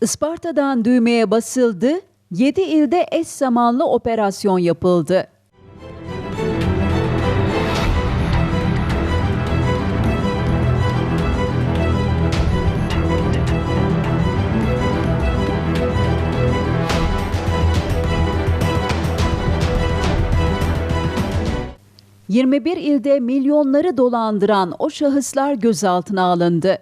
Isparta'dan düğmeye basıldı, 7 ilde eş zamanlı operasyon yapıldı. ...21 ilde milyonları dolandıran o şahıslar gözaltına alındı.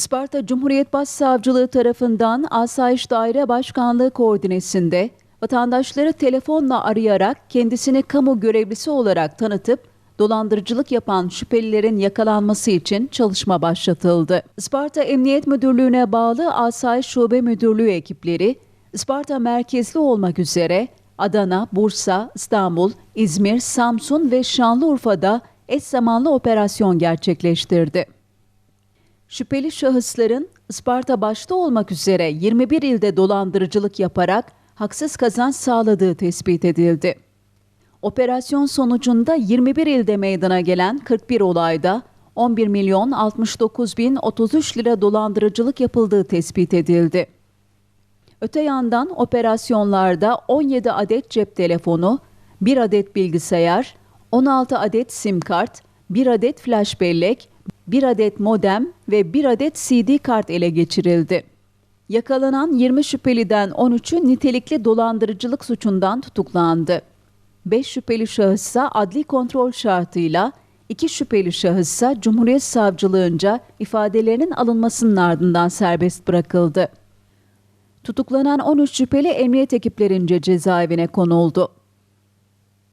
Isparta Cumhuriyet Başsavcılığı tarafından Asayiş Daire Başkanlığı koordinesinde vatandaşları telefonla arayarak kendisini kamu görevlisi olarak tanıtıp dolandırıcılık yapan şüphelilerin yakalanması için çalışma başlatıldı. Isparta Emniyet Müdürlüğü'ne bağlı Asayiş Şube Müdürlüğü ekipleri Isparta merkezli olmak üzere Adana, Bursa, İstanbul, İzmir, Samsun ve Şanlıurfa'da eş zamanlı operasyon gerçekleştirdi. Şüpheli şahısların Isparta başta olmak üzere 21 ilde dolandırıcılık yaparak haksız kazanç sağladığı tespit edildi. Operasyon sonucunda 21 ilde meydana gelen 41 olayda 11 milyon 69 bin 33 lira dolandırıcılık yapıldığı tespit edildi. Öte yandan operasyonlarda 17 adet cep telefonu, 1 adet bilgisayar, 16 adet sim kart, 1 adet flash bellek, 1 adet modem ve 1 adet CD kart ele geçirildi. Yakalanan 20 şüpheliden 13'ü nitelikli dolandırıcılık suçundan tutuklandı. 5 şüpheli şahıssa adli kontrol şartıyla, 2 şüpheli şahıssa Cumhuriyet Savcılığınca ifadelerinin alınmasının ardından serbest bırakıldı. Tutuklanan 13 şüpheli emniyet ekiplerince cezaevine konuldu.